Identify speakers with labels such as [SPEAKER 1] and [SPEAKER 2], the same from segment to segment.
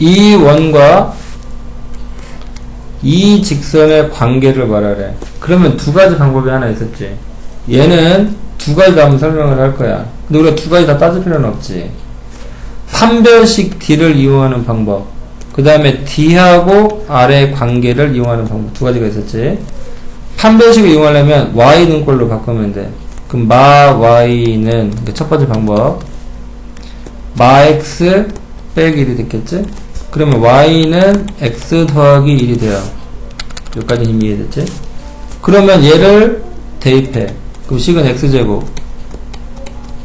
[SPEAKER 1] 이 원과 이 직선의 관계를 말하래. 그러면 두 가지 방법이 하나 있었지. 얘는 두 가지 다 한번 설명을 할 거야. 근데 우리가 두 가지 다 따질 필요는 없지. 판별식 D를 이용하는 방법. 그 다음에 D하고 R의 관계를 이용하는 방법. 두 가지가 있었지. 판별식을 이용하려면 Y 등꼴로 바꾸면 돼. 그럼 마 Y는 첫 번째 방법. 마 X 빼기 1이 됐겠지? 그러면 Y는 X 더하기 1이 돼요. 여기까지 이미 이해됐지? 그러면 얘를 대입해. 그럼 식은 X제곱.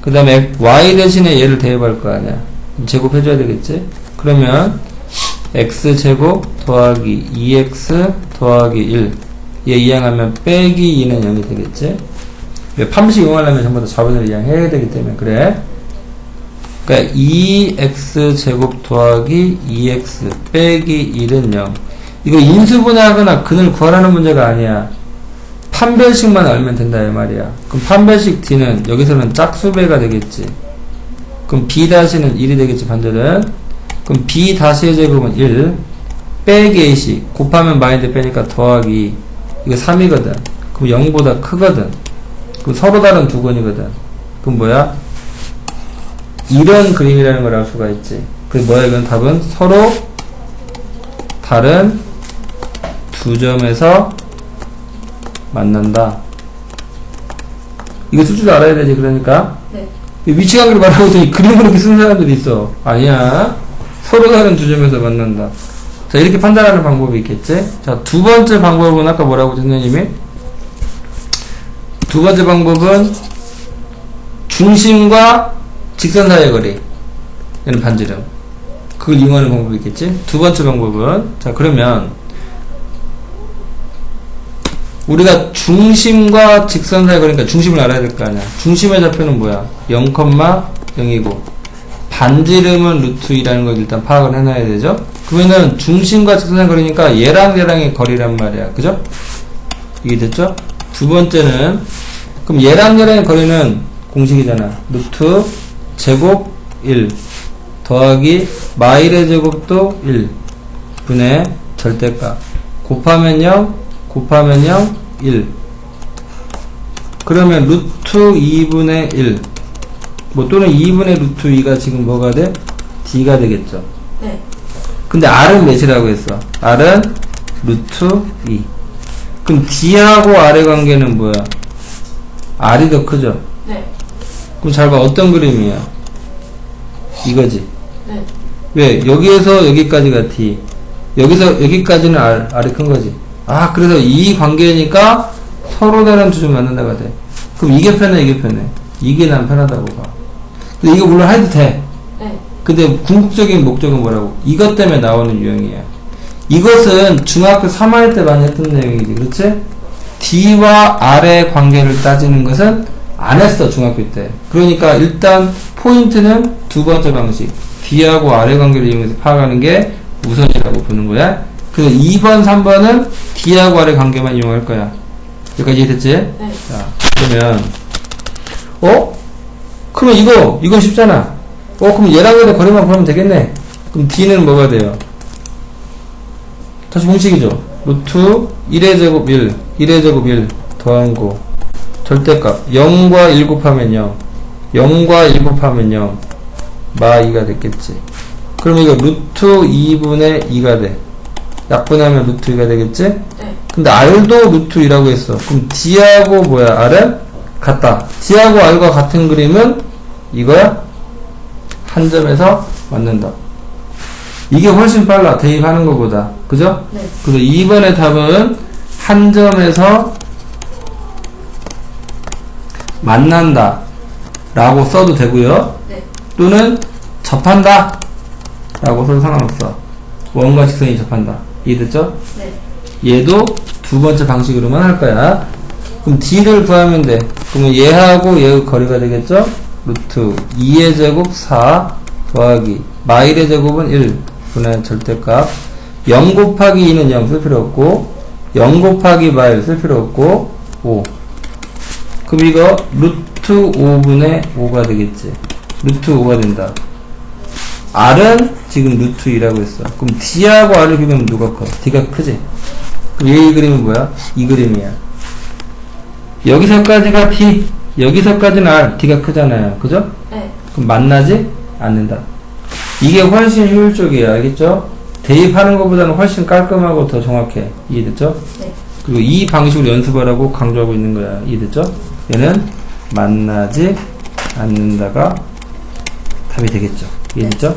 [SPEAKER 1] 그 다음에 Y 대신에 얘를 대입할 거 아니야. 제곱해줘야 되겠지? 그러면 X제곱 더하기 2X 더하기 1. 얘 이항하면 빼기 2는 0이 되겠지? 왜 판식 이용하려면 전부 다 자본을 이항해야 되기 때문에 그래. 그러니까 2x 제곱 더하기 2x 빼기 1은 0. 이거 인수분해하거나 근을 구하라는 문제가 아니야. 판별식만 알면 된다 이 말이야. 그럼 판별식 d는 여기서는 짝수배가 되겠지. 그럼 b 다시는 1이 되겠지 반대는. 그럼 b 다시의 제곱은 1 빼기 a씩 곱하면 마인드 빼니까 더하기 이거 3이거든. 그럼 0보다 크거든. 그럼 서로 다른 두 건이거든. 그럼 뭐야? 이런 그림이라는 걸 알 수가 있지. 그 뭐야 이건 답은 서로 다른 두 점에서 만난다. 이거 쓸 줄 알아야 되지 그러니까
[SPEAKER 2] 네.
[SPEAKER 1] 이 위치 관계를 말하고 있더니 그림으로 이렇게 쓰는 사람들이 있어. 아니야. 서로 다른 두 점에서 만난다. 자 이렇게 판단하는 방법이 있겠지. 자두 번째 방법은 아까 뭐라고 선생님이 두 번째 방법은 중심과 직선 사이의 거리. 얘는 반지름. 그걸 이용하는 방법이 있겠지? 두 번째 방법은, 자, 그러면, 우리가 중심과 직선 사이 거리니까 중심을 알아야 될 거 아니야. 중심의 좌표는 뭐야? 0,0이고, 반지름은 루트 2라는 걸 일단 파악을 해놔야 되죠? 그러면은 중심과 직선 사이 거리니까 얘랑 얘랑의 거리란 말이야. 그죠? 이게 됐죠? 두 번째는, 그럼 얘랑 얘랑의 거리는 공식이잖아. 루트 제곱 1 더하기 마일의 제곱도 1 분의 절대값 곱하면 0 곱하면 0 1 그러면 루트 2분의 1 뭐 또는 2분의 루트 2가 지금 뭐가 돼? D가 되겠죠
[SPEAKER 2] 네.
[SPEAKER 1] 근데 R은 몇이라고 했어? R은 루트 2 그럼 D하고 R의 관계는 뭐야? R이 더 크죠?
[SPEAKER 2] 네.
[SPEAKER 1] 그럼 잘 봐. 어떤 그림이야? 이거지.
[SPEAKER 2] 네.
[SPEAKER 1] 왜? 여기에서 여기까지가 D. 여기서 여기까지는 R, R이 큰 거지. 아, 그래서 이 관계니까 서로 다른 두점 만난다가 돼. 그럼 이게 편해, 이게 편해. 이게 난 편하다고 봐. 근데 이거 물론 해도 돼.
[SPEAKER 2] 네.
[SPEAKER 1] 근데 궁극적인 목적은 뭐라고? 이것 때문에 나오는 유형이야. 이것은 중학교 3학년 때 많이 했던 내용이지. 그렇지? D와 R의 관계를 따지는 것은 안 했어, 중학교 때. 그러니까 일단 포인트는 두 번째 방식. D하고 R의 관계를 이용해서 파악하는 게 우선이라고 보는 거야. 그래서 2번, 3번은 D하고 R의 관계만 이용할 거야. 여기까지 이해됐지?
[SPEAKER 2] 네.
[SPEAKER 1] 자, 그러면, 어? 그러면 이거, 이거 쉽잖아. 어, 그럼 얘랑 얘랑 거리만 구하면 되겠네. 그럼 D는 뭐가 돼요? 다시 공식이죠. 루트 1의 제곱 1, 1의 제곱 1 더한 거. 절대값. 0과 1 곱하면 0. 0과 1 곱하면 0. 마 2가 됐겠지. 그럼 이거 루트 2분의 2가 돼. 약분하면 루트 2가 되겠지?
[SPEAKER 2] 네.
[SPEAKER 1] 근데 R도 루트 2라고 했어. 그럼 D하고 뭐야? R은? 같다. D하고 R과 같은 그림은 이거야? 한 점에서 맞는다. 이게 훨씬 빨라. 대입하는 것보다. 그죠?
[SPEAKER 2] 네.
[SPEAKER 1] 그래서 2번의 답은 한 점에서 만난다. 라고 써도 되고요.
[SPEAKER 2] 네.
[SPEAKER 1] 또는 접한다. 라고 써도 상관없어. 원과 직선이 접한다. 이해됐죠?
[SPEAKER 2] 네.
[SPEAKER 1] 얘도 두 번째 방식으로만 할 거야. 그럼 D를 구하면 돼. 그러면 얘하고 얘의 거리가 되겠죠? 루트 2의 제곱 4 더하기 마일의 제곱은 1 분의 절대값 0 곱하기 2는 0 쓸 필요 없고 0 곱하기 마일 쓸 필요 없고 5 그럼 이거 루트 5분의 5가 되겠지. 루트 5가 된다. R은 지금 루트 2라고 했어. 그럼 D하고 R을 비교하면 누가 커? D가 크지? 그럼 얘 이 그림은 뭐야? 이 그림이야. 여기서까지가 D, 여기서까지는 R, D가 크잖아요. 그죠?
[SPEAKER 2] 네.
[SPEAKER 1] 그럼 만나지 않는다. 이게 훨씬 효율적이에요. 알겠죠? 대입하는 것보다는 훨씬 깔끔하고 더 정확해. 이해됐죠?
[SPEAKER 2] 네.
[SPEAKER 1] 그리고 이 방식으로 연습하라고 강조하고 있는 거야. 이해됐죠? 얘는 만나지 않는다가 답이 되겠죠. 이해됐죠?